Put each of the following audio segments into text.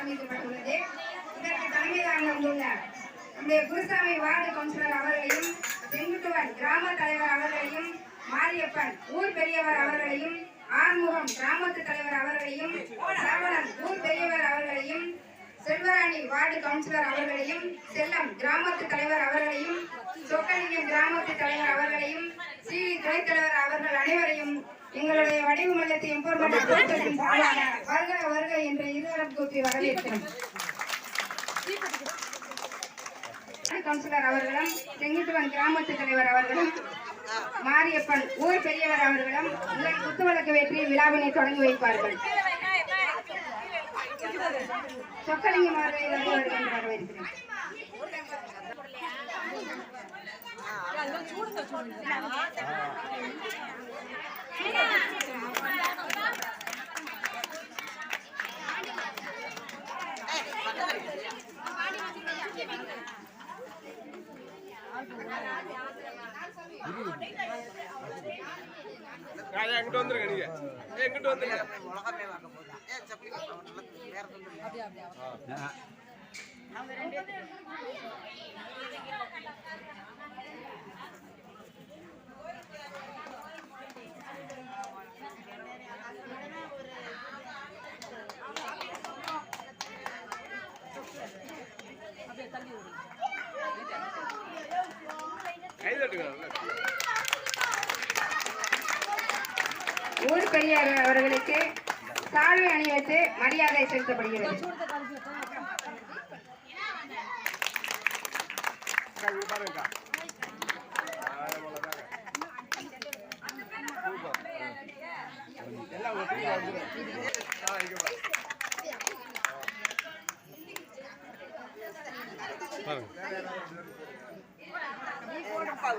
ஆரம்பிக்கப்பட்டுள்ளது. இதற்கு தலைமை வந்துள்ள நம்முடைய குருசாமி வார்டு கவுன்சிலர் அவர்களையும் செங்குட்டுவன் கிராம தலைவர் அவர்களையும் மாரியப்பன் ஊர் பெரியவர் அவர்களையும் ஆறுமுகம் கிராமத்து தலைவர் அவர்களையும் சரவணன் ஊர் பெரியவர் அவர்களையும் செல்வராணி வார்டு கவுன்சிலர் அவர்களையும் செல்லம் கிராமத்து தலைவர் அவர்களையும் சொக்கலிங்கம் கிராமத்து தலைவர் அவர்களையும் சிவி துணைத் தலைவர் அவர்கள் அனைவரையும் எங்களுடைய வடிவு கூட்டத்தின் சார்பாக வருக வருக என்று இருவரும் கூப்பி வரவேற்கிறோம் கவுன்சிலர் அவர்களும் செங்குட்டுவன் கிராமத்து தலைவர் அவர்களும் மாரியப்பன் ஊர் பெரியவர் அவர்களும் உங்கள் குத்துவிளக்கு வெற்றி விழாவினை தொடங்கி வைப்பார்கள். சொக்கலிங்கம் அவர்களை வரவேற்கிறேன். ராஜா எங்கிட்ட வந்துருங்க நீங்க. ஏய், எங்கிட்ட வந்துருங்க. உலகமே பார்க்க பெரியார் அவர்களுக்கு சால்வை அணிவித்து மரியாதை செலுத்தப்படுகிறது. அக்கா,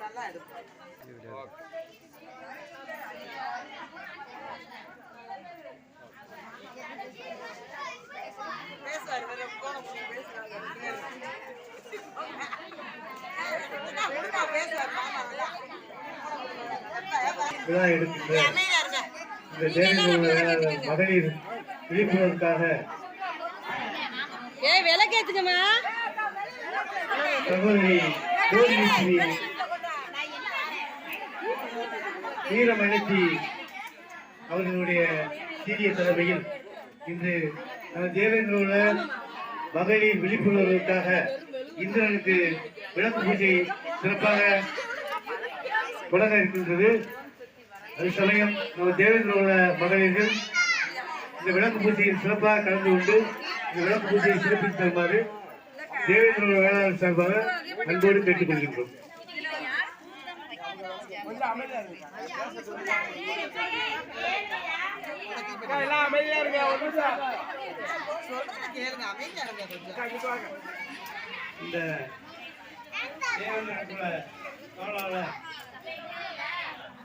நல்லா எடுப்போம் ஓகே. பேசுவாரு விழா எடுக்கின்ற அமைதியா இருங்க இந்த தேர்தல் மகளிர் விழிப்புணர்வுக்காக. ஏய் விளக்கேத்துக்கம்மா சகோதரி அவர்களுடைய சீரிய தலைமையில் இன்று நமது தேவேந்திர உள்ள மகளிர் விழிப்புணர்வுக்காக இந்திரனுக்கு விளக்கு பூஜை சிறப்பாக தொடங்க இருக்கின்றது. அதே சமயம் நம்ம தேவேந்திரோட மகளிர்கள் இந்த விளக்கு பூஜையில் சிறப்பாக கலந்து கொண்டு இந்த விளக்கு பூஜையை சிறப்பித்து தருமாறு தேவேந்திரோட வேளாண் சார்பாக அன்போடு கேட்டுக்கொள்கின்றோம் அக்கா, எல்லாம் அமைதியா இருங்க ஒரு நிமிஷம்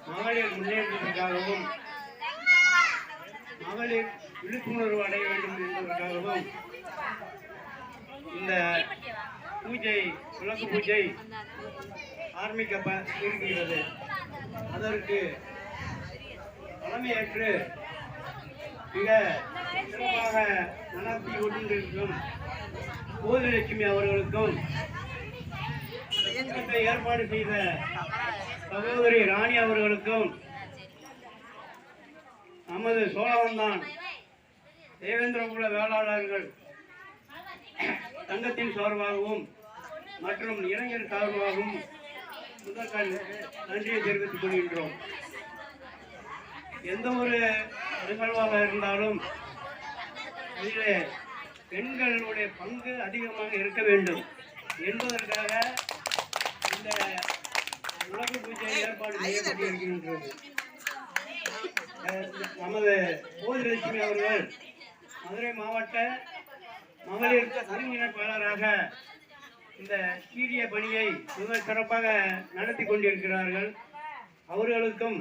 மகளிர் முன்னேற்றத்திற்காகவும் மகளிர் விழிப்புணர்வு அடைய வேண்டும் என்பதற்காகவும் இந்த பூஜை விளக்கு பூஜை ஆரம்பிக்கப்ப இருக்கிறது அதற்கு தலைமையேற்று மிக சிறப்பாக நடத்தி கொண்டிருக்கும் கோதிலட்சுமி அவர்களுக்கும் ஏற்பாடு செய்த சகோதரி ராணி அவர்களுக்கும் நமது சோழவந்தான் தேவேந்திரகுல வேளாளர்கள் தங்கத்தின் சார்பாகவும் மற்றும் இளைஞர் சார்பாகவும் முதற்கண் நன்றியை தெரிவித்துக் கொள்கின்றோம். எந்த ஒரு நிகழ்வாக இருந்தாலும் இதிலே பெண்களுடைய பங்கு அதிகமாக இருக்க வேண்டும் என்பதற்காக இந்த உலக பூஜை ஏற்பாடு செய்யப்பட்டிருக்கின்றது இருக்கின்றது நமது போதிலட்சுமி அவர்கள் மதுரை மாவட்ட மகளிர் ஒருங்கிணைப்பாளராக இந்த சீரிய பணியை மிக சிறப்பாக நடத்தி கொண்டிருக்கிறார்கள் அவர்களுக்கும்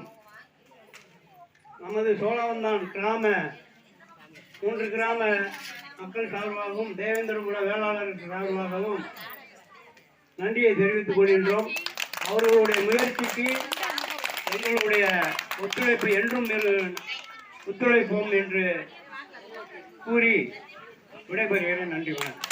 நமது சோழவந்தான் கிராம மூன்று கிராம மக்கள் சார்பாகவும் தேவேந்திரபுர வேளாளர் சார்பாகவும் நன்றியை தெரிவித்துக் கொள்கின்றோம். அவர்களுடைய முயற்சிக்கு எங்களுடைய ஒத்துழைப்பு என்றும் ஒத்துழைப்போம் என்று கூறி விடைபெறுகிறேன். நன்றி வணக்கம்.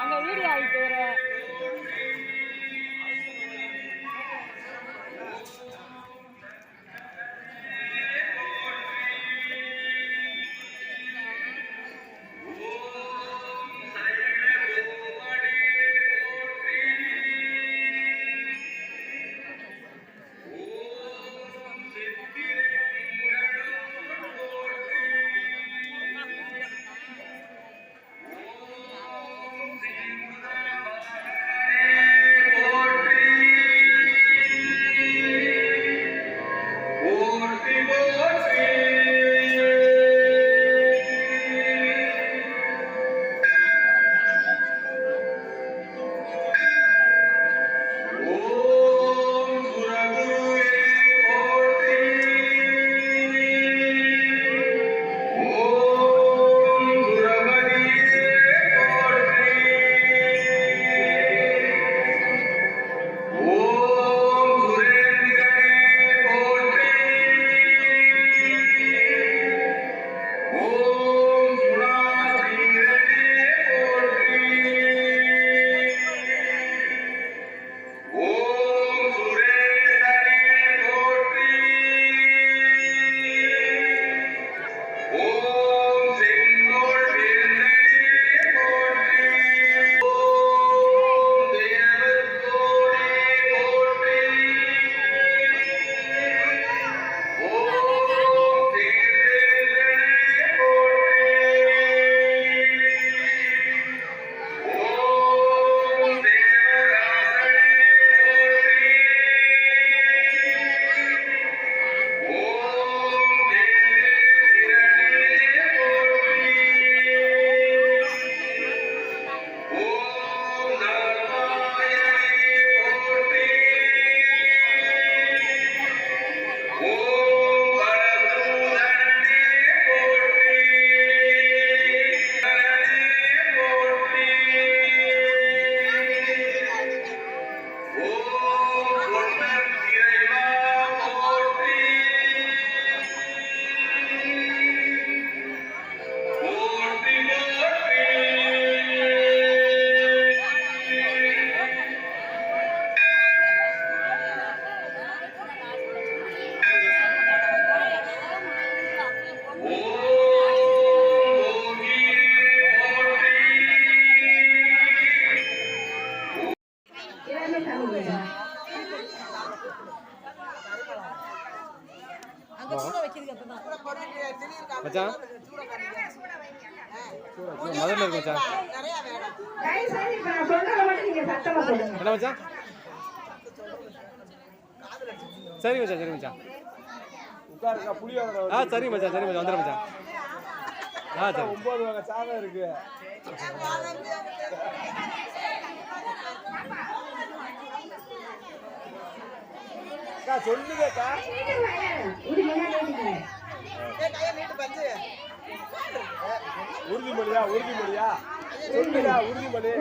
அங்க வீடியோ ஆகிட்டு மச்சான்? இருக்கு மச்சான். என்ன மச்சான்? சரி மச்சான் சரி ஆ சரி மச்சான் சரி மச்சான். வந்துடும் மச்சான். ஆ சரி. ஒம்பது வகை இருக்கு. நீட்டு பஞ்சு உறுதிமொழியா உறுதிமொழியா? சொல்லுங்க உறுதிமொழி.